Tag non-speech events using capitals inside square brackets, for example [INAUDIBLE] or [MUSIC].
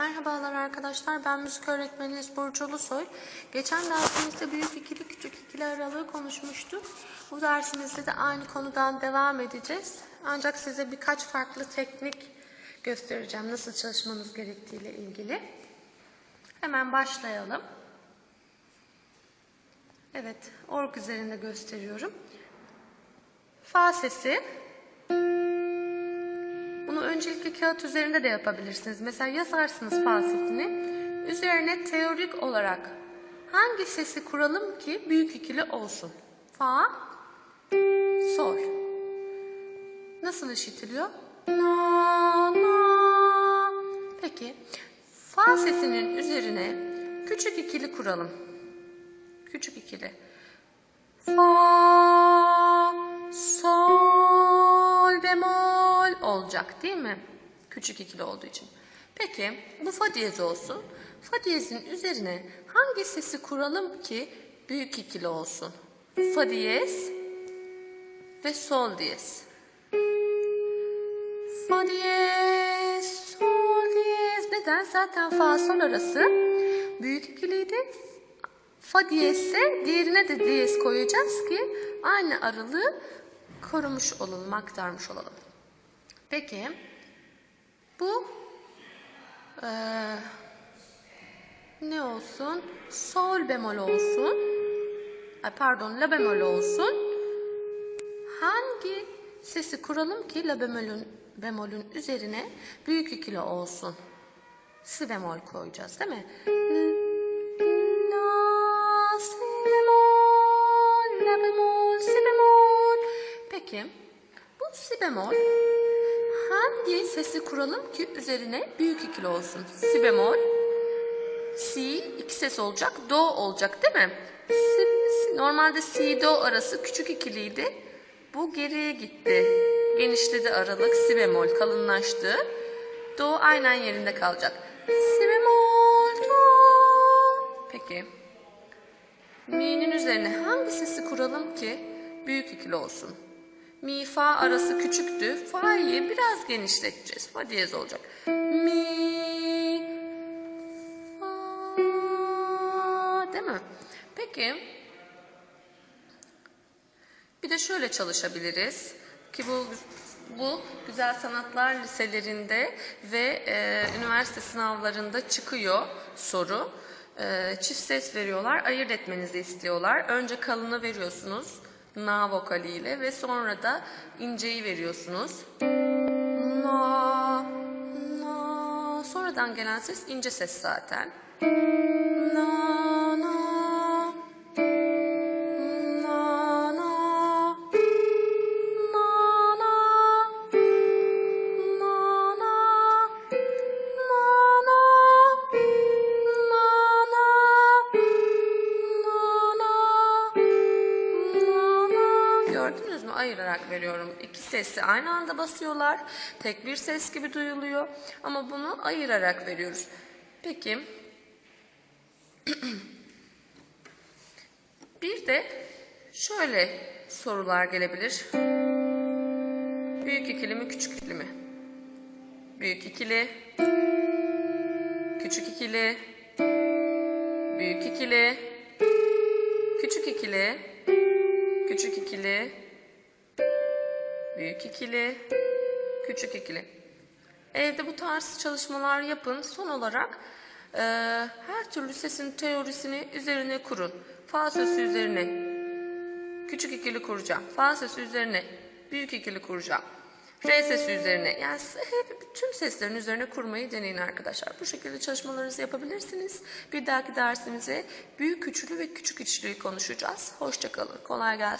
Merhabalar arkadaşlar, ben müzik öğretmeniniz Burcu Ulusoy. Geçen dersimizde büyük ikili küçük ikili aralığı konuşmuştuk. Bu dersimizde de aynı konudan devam edeceğiz. Ancak size birkaç farklı teknik göstereceğim nasıl çalışmanız gerektiğiyle ilgili. Hemen başlayalım. Evet, org üzerinde gösteriyorum. Fa sesi öncelikle kağıt üzerinde de yapabilirsiniz. Mesela yazarsınız fa sesini. Üzerine teorik olarak hangi sesi kuralım ki büyük ikili olsun? Fa, sol. Nasıl işitiliyor? Na, na. Peki, fa sesinin üzerine küçük ikili kuralım. Küçük ikili. Fa, sol, bemol olacak değil mi? Küçük ikili olduğu için. Peki bu fa diyez olsun. Fa diyezin üzerine hangi sesi kuralım ki büyük ikili olsun? Fa diyez ve sol diyez. Fa diyez, sol diyez. Neden? Zaten fa sol arası büyük ikiliydi. Fa diyezse diğerine de diyez koyacağız ki aynı aralığı korumuş olalım, aktarmış olalım. Peki bu eee, ne olsun? Sol bemol olsun. Ay pardon, la bemol olsun. Hangi sesi kuralım ki la bemolün, bemolün üzerine büyük ikili olsun? Si bemol koyacağız değil mi? Si bemol, la bemol, si bemol. Peki bu si bemol hangi sesi kuralım ki üzerine büyük ikili olsun? Si bemol, si iki ses olacak, do olacak değil mi? Si, si- normalde si do arası küçük ikiliydi. Bu geriye gitti. Genişledi aralık, si bemol kalınlaştı. Do aynen yerinde kalacak. Si bemol, do. Peki. Mi'nin üzerine hangi sesi kuralım ki büyük ikili olsun? Mi, fa arası küçüktü. Fa'yı biraz genişleteceğiz. Fa diyez olacak. Mi, fa, değil mi? Peki. Bir de şöyle çalışabiliriz ki bu bu güzel sanatlar liselerinde ve e, üniversite sınavlarında çıkıyor soru. E, çift ses veriyorlar, ayırt etmenizi istiyorlar. Önce kalını veriyorsunuz na vokaliyle ve sonra da inceyi veriyorsunuz. Na, na. Sonradan gelen ses ince ses zaten. Na, veriyorum. İki sesi aynı anda basıyorlar. Tek bir ses gibi duyuluyor. Ama bunu ayırarak veriyoruz. Peki. [CLEARS THROAT] Bir de şöyle sorular gelebilir. Büyük ikili mi, küçük ikili mi? Büyük ikili, küçük ikili, büyük ikili, küçük ikili, küçük ikili, büyük ikili, küçük ikili. Evde bu tarz çalışmalar yapın. Son olarak e, her türlü sesin teorisini üzerine kurun. Fa sesi üzerine küçük ikili kuracağım. Fa sesi üzerine büyük ikili kuracağım. Re sesi üzerine. Yani hep tüm seslerin üzerine kurmayı deneyin arkadaşlar. Bu şekilde çalışmalarınızı yapabilirsiniz. Bir dahaki dersimize büyük üçlü ve küçük üçlüyü konuşacağız. Hoşçakalın. Kolay gelsin.